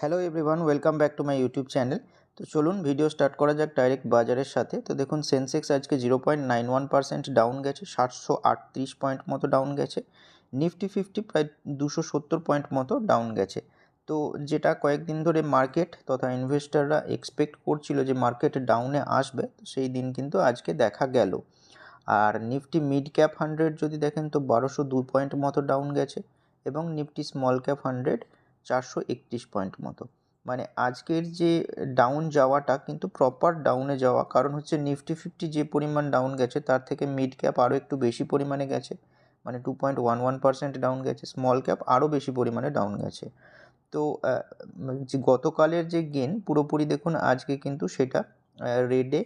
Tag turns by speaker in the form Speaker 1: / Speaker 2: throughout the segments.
Speaker 1: Hello everyone welcome back to my YouTube channel তো চলুন video start করা যাক ডাইরেক্ট বাজারের সাথে। তো দেখুন সেন্সেক্স আজকে zero point nine one percent down গেছে, সাতশো আটত্রিশ পয়েন্ট মতো ডাউন গেছে। নিফটি ফিফটি প্রায় দুশো সত্তর পয়েন্ট মতো ডাউন গেছে। তো যেটা কয়েকদিন ধরে মার্কেট তথা ইনভেস্টাররা এক্সপেক্ট করছিল যে মার্কেট ডাউনে আসবে সেই দিন কিন্তু আজকে দেখা গেল। আর নিফটি মিড ক্যাপ হান্ড্রেড যদি দেখেন, তো বারোশো দু পয়েন্ট মতো ডাউন গেছে। এবং নিফটি স্মল ক্যাপ হান্ড্রেড চারশো একত্রিশ পয়েন্ট মতো। মানে আজকের যে ডাউন যাওয়াটা কিন্তু প্রপার ডাউনে যাওয়া। কারণ হচ্ছে নিফটি ফিফটি যে পরিমাণ ডাউন গেছে, তার থেকে মিড ক্যাপ আরও একটু বেশি পরিমাণে গেছে। মানে two point one one percent down গেছে। স্মল ক্যাপ আরও বেশি পরিমাণে ডাউন গেছে। তো যে গতকালের যে গেন পুরোপুরি দেখুন আজকে কিন্তু সেটা রেডে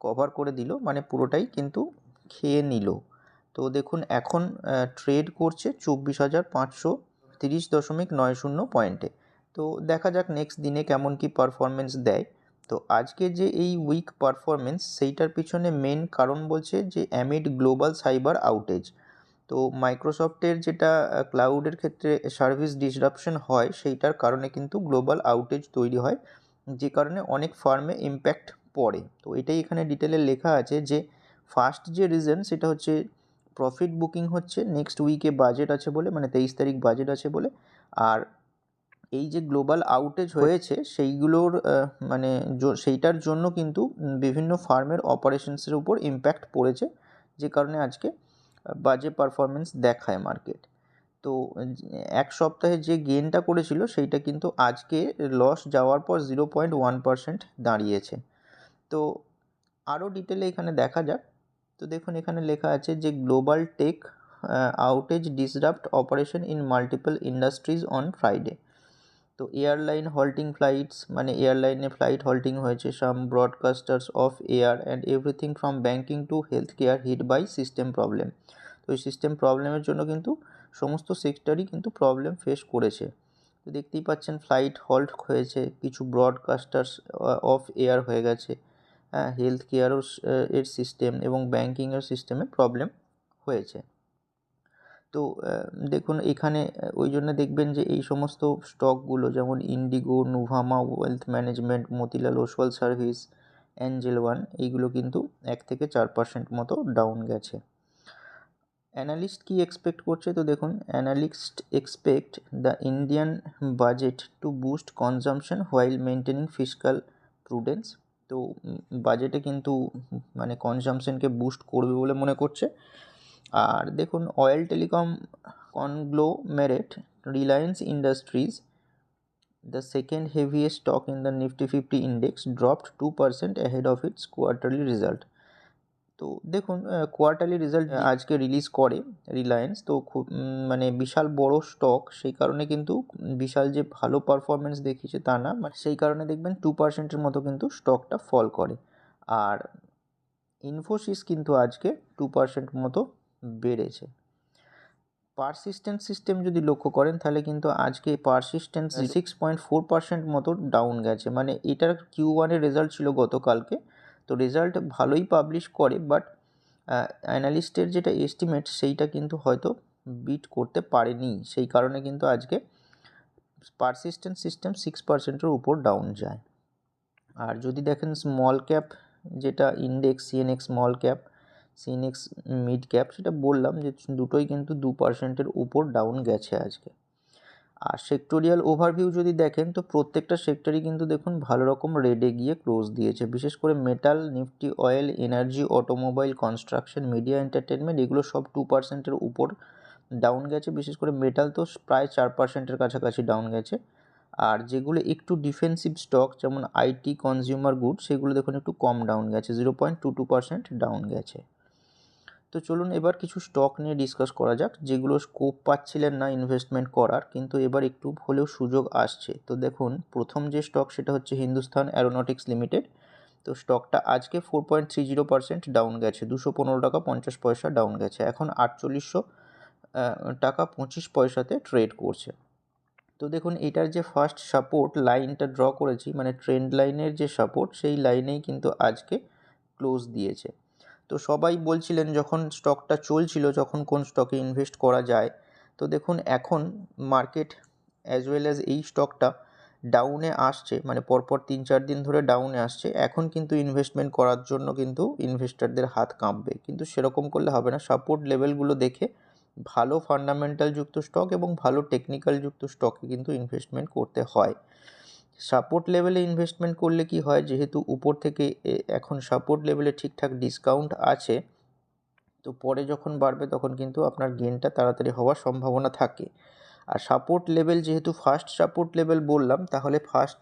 Speaker 1: কভার করে দিল। মানে পুরোটাই কিন্তু খেয়ে নিল। তো দেখুন এখন ট্রেড করছে চব্বিশ হাজার পাঁচশো তিরিশ দশমিক নয় শূন্য পয়েন্টে। তো দেখা যাক নেক্সট দিনে কেমন কি পারফরমেন্স দেয়। তো আজকে যে এই উইক পারফরমেন্স সেইটার পিছনে মেন কারণ বলছে যে অ্যামিড গ্লোবাল সাইবার আউটেজ তো মাইক্রোসফটের যেটা ক্লাউডের ক্ষেত্রে সার্ভিস ডিসরাপশন হয়, সেইটার কারণে কিন্তু গ্লোবাল আউটেজ তৈরি হয়, যে কারণে অনেক ফার্মে ইম্প্যাক্ট পড়ে। তো এটাই এখানে ডিটেলে লেখা আছে যে ফার্স্ট যে রিজন সেটা হচ্ছে প্রফিট বুকিং হচ্ছে নেক্সট উইকে বাজেট আছে বলে মানে তেইশ তারিখ বাজেট আছে বলে, আর এই যে গ্লোবাল আউটেজ হয়েছে, সেইগুলোর মানে সেইটার জন্য কিন্তু বিভিন্ন ফার্মের অপারেশনসের উপর ইম্প্যাক্ট পড়েছে, যে কারণে আজকে বাজে পারফরমেন্স দেখায় মার্কেট তো এক সপ্তাহে যে গেনটা করেছিল, সেইটা কিন্তু আজকে লস যাওয়ার পর জিরো পয়েন্ট ওয়ান পারসেন্ট দাঁড়িয়েছে। তো আরও ডিটেলে এখানে দেখা যাক তো দেখুন, এখানে লেখা আছে যে global tech outage disrupt operation in multiple industries on Friday তো এয়ারলাইন হল্টিং ফ্লাইটস মানে এয়ারলাইনে ফ্লাইট হল্টিং হয়েছে some broadcasters off air and everything from banking to health care hit by system problem তো এই সিস্টেম প্রবলেমের জন্য কিন্তু সমস্ত সেক্টরই কিন্তু প্রবলেম ফেস করেছে। তো দেখতেই পাচ্ছেন ফ্লাইট হল্ট হয়েছে, কিছু ব্রডকাস্টার্স অফ এয়ার হয়ে গেছে। হ্যাঁ হেলথ কেয়ারও এর সিস্টেম এবং ব্যাঙ্কিংয়ের সিস্টেমে প্রবলেম হয়েছে। তো দেখুন, এখানে ওই জন্য দেখবেন যে এই সমস্ত স্টকগুলো যেমন IndiGo Nuvama wealth management Motilal Oswal service Angel One এইগুলো কিন্তু এক থেকে চার পার্সেন্ট মতো ডাউন গেছে। অ্যানালিস্ট কি এক্সপেক্ট করছে? তো দেখুন analyst expect the Indian budget to boost consumption while maintaining physical prudence তো বাজেটে কিন্তু মানে কনজামশনকে বুস্ট করবে বলে মনে করছে। আর দেখুন oil telecom conglomerate Reliance Industries the second heaviest stock in the Nifty fifty index dropped two percent ahead of its quarterly result তো দেখুন কোয়ার্টারলি রেজাল্ট আজকে রিলিজ করে রিলায়েন্স তো খুব মানে বিশাল বড় স্টক সেই কারণে কিন্তু বিশাল যে ভালো পারফরমেন্স দেখিয়েছে তা না মানে সেই কারণে দেখবেন টু পার্সেন্টের মতো কিন্তু স্টকটা ফল করে। আর ইনফোসিস কিন্তু আজকে টু পার্সেন্ট মতো বেড়েছে। পারসিস্টেন্স সিস্টেম যদি লক্ষ্য করেন তাহলে কিন্তু আজকে Persistent six point four percent মতো ডাউন গেছে। মানে এটার কিউ ওয়ানের রেজাল্ট ছিল গতকালকে। তো রেজাল্ট ভালোই পাবলিশ করে বাট অ্যানালিস্টের যেটা এস্টিমেট সেইটা কিন্তু হয়তো বিট করতে পারেনি। সেই কারণে কিন্তু আজকে পারসিস্টেন্ট সিস্টেম সিক্স পার্সেন্টের উপর ডাউন যায়। আর যদি দেখেন স্মল ক্যাপ যেটা index CNX small cap CNX mid cap সেটা বললাম যে দুটোই কিন্তু দু পার্সেন্টের উপর ডাউন গেছে আজকে। আর সেক্টোরিয়াল ওভারভিউ যদি দেখেন, তো প্রত্যেকটা সেক্টরই কিন্তু দেখুন ভালো রকম রেডে গিয়ে ক্লোজ দিয়েছে। বিশেষ করে metal Nifty oil energy automobile construction media entertainment এগুলো সব টু পার্সেন্টের উপর ডাউন গেছে। বিশেষ করে মেটাল তো প্রায় চার পার্সেন্টের কাছাকাছি ডাউন গেছে। আর যেগুলো একটু ডিফেন্সিভ স্টক যেমন আইটি কনজিউমার গুড সেগুলো দেখুন একটু কম ডাউন গেছে zero point two two percent down গেছে। তো চলুন এবার কিছু স্টক নিয়ে ডিসকাস করা যাক, যেগুলো স্কোপ পাচ্ছিলেন না ইনভেস্টমেন্ট করার, কিন্তু এবার একটু হলেও সুযোগ আসছে। তো দেখুন, প্রথম যে স্টক সেটা হচ্ছে হিন্দুস্তান অ্যারোনটিক্স লিমিটেড তো স্টকটা আজকে four point three zero percent down গেছে, দুশো পনেরো টাকা পঞ্চাশ পয়সা ডাউন গেছে। এখন আটচল্লিশশো টাকা পঁচিশ পয়সাতে ট্রেড করছে। তো দেখুন, এটার যে ফার্স্ট সাপোর্ট লাইনটা ড্র করেছি মানে ট্রেন্ড লাইনের যে সাপোর্ট সেই লাইনেই কিন্তু আজকে ক্লোজ দিয়েছে। তো সবাই বলছিলেন যখন স্টকটা চলছিল, যখন কোন স্টকে ইনভেস্ট করা যায়। তো দেখুন, এখন মার্কেট অ্যাজ ওয়েল অ্যাজ এই স্টকটা ডাউনে আসছে মানে পরপর তিন চার দিন ধরে ডাউনে আসছে। এখন কিন্তু ইনভেস্টমেন্ট করার জন্য কিন্তু ইনভেস্টারদের হাত কাঁপবে। কিন্তু সেরকম করলে হবে না। সাপোর্ট লেভেলগুলো দেখে ভালো ফান্ডামেন্টাল যুক্ত স্টক এবং ভালো টেকনিক্যাল যুক্ত স্টকে কিন্তু ইনভেস্টমেন্ট করতে হয়। সাপোর্ট লেভেলে ইনভেস্টমেন্ট করলে কি হয়? যেহেতু উপর থেকে এখন সাপোর্ট লেভেলে ঠিকঠাক ডিসকাউন্ট আছে, তো পরে যখন বাড়বে তখন কিন্তু আপনার গেনটা তাড়াতাড়ি হওয়ার সম্ভাবনা থাকে। আর সাপোর্ট লেভেল যেহেতু ফার্স্ট সাপোর্ট লেভেল বললাম, তাহলে ফার্স্ট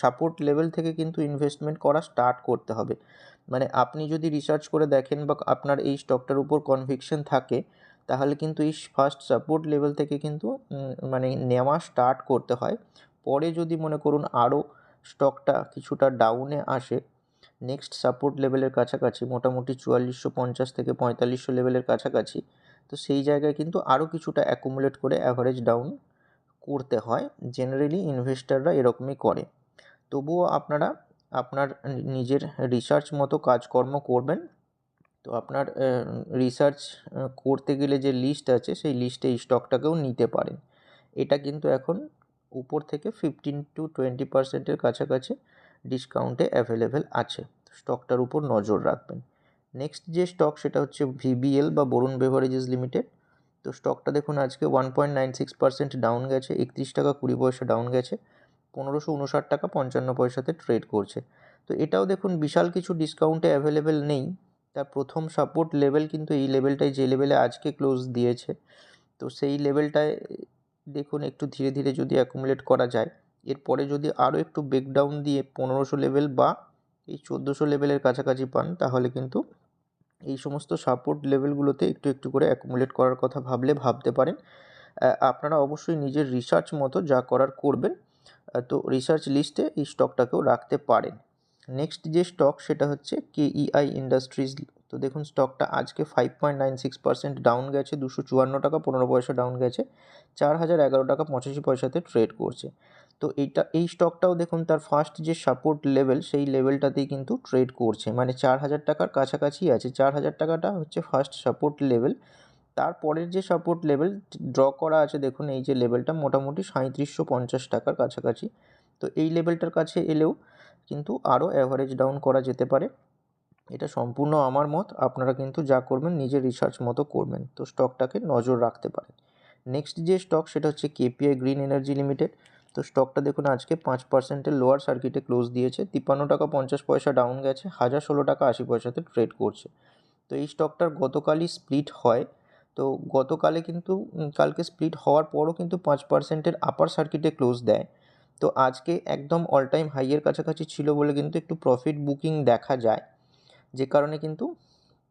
Speaker 1: সাপোর্ট লেভেল থেকে কিন্তু ইনভেস্টমেন্ট করা স্টার্ট করতে হবে। মানে আপনি যদি রিসার্চ করে দেখেন বা আপনার এই স্টকটার উপর কনভিকশন থাকে, তাহলে কিন্তু এই ফার্স্ট সাপোর্ট লেভেল থেকে কিন্তু মানে নেওয়া স্টার্ট করতে হয়। পরে যদি মনে করুন আরও স্টকটা কিছুটা ডাউনে আসে, নেক্সট সাপোর্ট লেভেলের কাছাকাছি, মোটামুটি চুয়াল্লিশশো পঞ্চাশ থেকে পঁয়তাল্লিশশো লেভেলের কাছাকাছি, তো সেই জায়গায় কিন্তু আরও কিছুটা অ্যাকুমুলেট করে অ্যাভারেজ ডাউন করতে হয়। জেনারেলি ইনভেস্টাররা এরকমই করে। তবুও আপনারা আপনার নিজের রিসার্চ মতো কাজকর্ম করবেন। তো আপনার রিসার্চ করতে গেলে যে লিস্ট আছে, সেই লিস্টে এই স্টকটাকেও নিতে পারেন। এটা কিন্তু এখন উপর থেকে ফিফটিন টু টোয়েন্টি পার্সেন্টের কাছাকাছি ডিসকাউন্টে অ্যাভেলেবেল আছে। স্টকটার উপর নজর রাখবেন। নেক্সট যে স্টক সেটা হচ্ছে ভিবিএল বা বরুণ বেভারেজেস লিমিটেড তো স্টকটা দেখুন, আজকে one point nine six percent down গেছে, একত্রিশ টাকা কুড়ি পয়সা ডাউন গেছে, পনেরোশো উনষাট টাকা পঞ্চান্ন পয়সাতে ট্রেড করছে। তো এটাও দেখুন, বিশাল কিছু ডিসকাউন্টে অ্যাভেলেবেল নেই। তার প্রথম সাপোর্ট লেভেল কিন্তু এই লেভেলটাই যে লেভেলে আজকে ক্লোজ দিয়েছে। তো সেই লেভেলটায় দেখুন, একটু ধীরে ধীরে যদি অ্যাকুমুলেট করা যায়, এরপরে যদি আরও একটু ব্রেকডাউন দিয়ে পনেরোশো লেভেল বা এই চোদ্দোশো লেভেলের কাছাকাছি পান, তাহলে কিন্তু এই সমস্ত সাপোর্ট লেভেলগুলোতে একটু একটু করে অ্যাকুমুলেট করার কথা ভাবলে ভাবতে পারেন। আপনারা অবশ্যই নিজের রিসার্চ মতো যা করার করবেন তো রিসার্চ লিস্টে এই স্টকটাকেও রাখতে পারেন। নেক্সট যে স্টক সেটা হচ্ছে কেইআই ইন্ডাস্ট্রিজ তো দেখুন স্টকটা আজকে five point nine six percent down গেছে, দুশো চুয়ান্ন টাকা পনেরো পয়সা ডাউন গেছে, চার হাজার এগারো টাকা পঁচাশি পয়সাতে ট্রেড করছে। তো এইটা, এই স্টকটাও দেখুন তার ফার্স্ট যে সাপোর্ট লেভেল সেই লেভেলটাতেই কিন্তু ট্রেড করছে। মানে চার হাজার টাকার কাছাকাছি আছে, চার হাজার টাকাটা হচ্ছে ফার্স্ট সাপোর্ট লেভেল তারপরের যে সাপোর্ট লেভেল ড্র করা আছে দেখুন, এই যে লেভেলটা মোটামুটি সাঁত্রিশশো পঞ্চাশ টাকার কাছাকাছি। তো এই লেভেলটার কাছে এলেও কিন্তু আরও অ্যাভারেজ ডাউন করা যেতে পারে। এটা সম্পূর্ণ আমার মত। আপনারা কিন্তু যা করবেন, নিজের রিসার্চ মতো করবেন। তো স্টকটাকে নজর রাখতে পারেন। নেক্সট যে স্টক সেটা হচ্ছে কেপিআই গ্রিন এনার্জি লিমিটেড তো স্টকটা দেখুন, আজকে পাঁচ পার্সেন্টের লোয়ার সার্কিটে ক্লোজ দিয়েছে। তিপ্পান্ন টাকা পঞ্চাশ পয়সা ডাউন গেছে। হাজার ষোলো টাকা আশি পয়সাতে ট্রেড করছে। তো এই স্টকটার গতকালই স্প্লিট হয়। তো গতকালে কিন্তু কালকে স্প্লিট হওয়ার পরও কিন্তু পাঁচ পার্সেন্টের আপার সার্কিটে ক্লোজ দেয়। তো আজকে একদম অল টাইম হাইয়ের কাছাকাছি ছিল বলে কিন্তু একটু প্রফিট বুকিং দেখা যায়। যে কারণে কিন্তু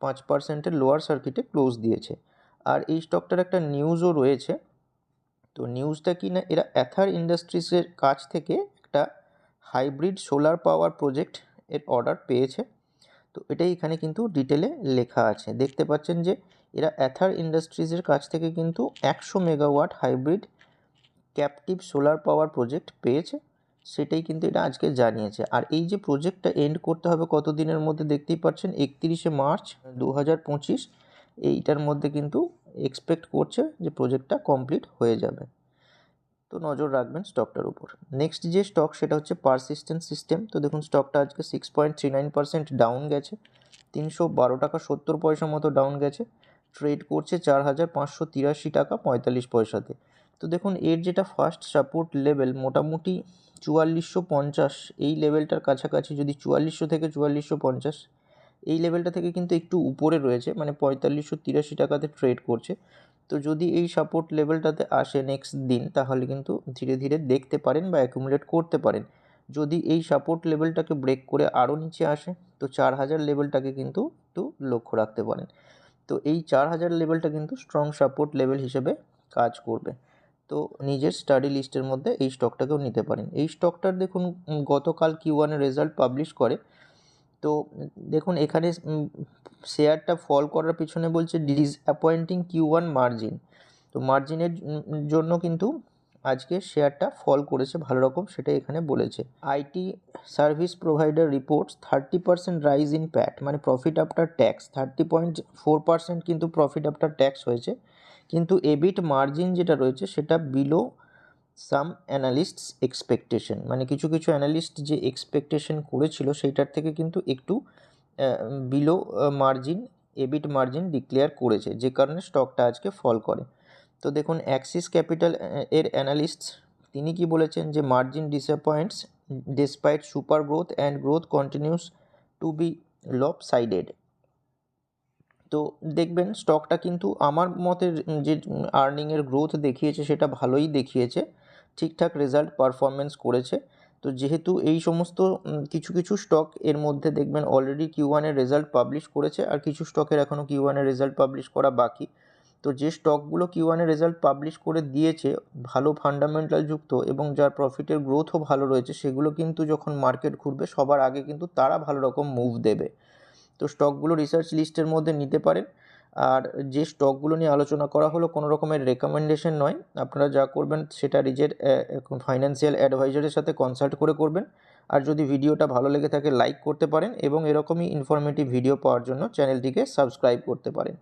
Speaker 1: পাঁচ পার্সেন্টের লোয়ার সার্কিটে ক্লোজ দিয়েছে। আর এই স্টকটার একটা নিউজও রয়েছে। তো নিউজটা কি না, এরা অ্যাথার ইন্ডাস্ট্রিজের কাছ থেকে একটা হাইব্রিড সোলার পাওয়ার প্রজেক্ট এর অর্ডার পেয়েছে। তো এটাই এখানে কিন্তু ডিটেলে লেখা আছে। দেখতে পাচ্ছেন যে এরা অ্যাথার ইন্ডাস্ট্রিজের কাছ থেকে কিন্তু একশো megawatt hybrid captive solar power project পেয়েছে। সেটাই কিন্তু এটা আজকে জানিয়েছে। আর এই যে প্রজেক্টটা এন্ড করতে হবে কত দিনের মধ্যে দেখতেই পাচ্ছেন? একত্রিশে মার্চ দু হাজার পঁচিশ। এইটার মধ্যে কিন্তু এক্সপেক্ট করছে যে প্রজেক্টটা কমপ্লিট হয়ে যাবে। তো নজর রাখবেন স্টকটার উপর। নেক্সট যে স্টক সেটা হচ্ছে পারসিস্টেন্ট সিস্টেম তো দেখুন স্টকটা আজকে six point three nine percent down গেছে। তিনশো বারো টাকা সত্তর পয়সা মতো ডাউন গেছে। ট্রেড করছে চার হাজার পাঁচশো তিরাশি টাকা পঁয়তাল্লিশ পয়সাতে। তো দেখুন, এর যেটা ফার্স্ট সাপোর্ট লেভেল মোটামুটি চুয়াল্লিশশো পঞ্চাশ, এই লেভেলটার কাছাকাছি যদি চুয়াল্লিশশো থেকে চুয়াল্লিশশো পঞ্চাশ, এই লেভেলটা থেকে কিন্তু একটু উপরে রয়েছে মানে পঁয়তাল্লিশশো তিরাশি টাকাতে ট্রেড করছে। তো যদি এই সাপোর্ট লেভেলটাতে আসে নেক্সট দিন, তাহলে কিন্তু ধীরে ধীরে দেখতে পারেন বা অ্যাকুমুলেট করতে পারেন। যদি এই সাপোর্ট লেভেলটাকে ব্রেক করে আরও নিচে আসে, তো চার হাজার লেভেলটাকে কিন্তু একটু লক্ষ্য রাখতে পারেন। তো এই চার হাজার লেভেলটা কিন্তু স্ট্রং সাপোর্ট লেভেল হিসেবে কাজ করবে। তো নিজের স্টাডি লিস্টের মধ্যে এই স্টকটাকেও নিতে পারেন। এই স্টকটার দেখুন গতকাল কিউ ওয়ানের রেজাল্ট পাবলিশ করে। তো, দেখুন, এখানে শেয়ারটা ফল করার পিছনে বলছে disappointing Q one margin তো মার্জিনের জন্য কিন্তু আজকে শেয়ারটা ফল করেছে ভালো রকম সেটা এখানে বলেছে। IT service provider reports thirty percent rise in PAT মানে profit after tax thirty point four percent কিন্তু প্রফিট আফটার ট্যাক্স হয়েছে। কিন্তু এবিট মার্জিন যেটা রয়েছে সেটা বিলো সাম অ্যানালিস্টস এক্সপেকটেশন মানে কিছু কিছু অ্যানালিস্ট যে এক্সপেকটেশন করেছিল সেইটার থেকে কিন্তু একটু below margin EBIT margin declare করেছে, যে কারণে স্টকটা আজকে ফল করে। তো দেখুন অ্যাক্সিস ক্যাপিটাল এর অ্যানালিস্ট তিনি কি বলেছেন যে margin disappoints despite super growth and growth continues to be lopsided তো দেখবেন স্টকটা কিন্তু আমার মতে যে আর্নিংয়ের গ্রোথ দেখিয়েছে সেটা ভালোই দেখিয়েছে। ঠিকঠাক রেজাল্ট পারফরমেন্স করেছে। তো যেহেতু এই সমস্ত কিছু কিছু স্টক এর মধ্যে দেখবেন অলরেডি কিউ ওয়ানের রেজাল্ট পাবলিশ করেছে আর কিছু স্টকের এখনও কিউ ওয়ানের রেজাল্ট পাবলিশ করা বাকি। তো যে স্টকগুলো কিউ ওয়ানের রেজাল্ট পাবলিশ করে দিয়েছে, ভালো ফান্ডামেন্টাল যুক্ত এবং যার প্রফিটের গ্রোথও ভালো রয়েছে, সেগুলো কিন্তু যখন মার্কেট ঘুরবে, সবার আগে কিন্তু তারা ভালো রকম মুভ দেবে। তো স্টকগুলো রিসার্চ লিস্টের মধ্যে নিতে পারেন। আর যে স্টকগুলো নিয়ে আলোচনা করা হলো কোনো রকমের রেকমেন্ডেশন নয়। আপনারা যা করবেন সেটা নিজের ফাইন্যান্সিয়াল অ্যাডভাইজারের সাথে কনসাল্ট করে করবেন। আর যদি ভিডিওটা ভালো লেগে থাকে লাইক করতে পারেন এবং এরকমই ইনফরমেটিভ ভিডিও পাওয়ার জন্য চ্যানেলটিকে সাবস্ক্রাইব করতে পারেন।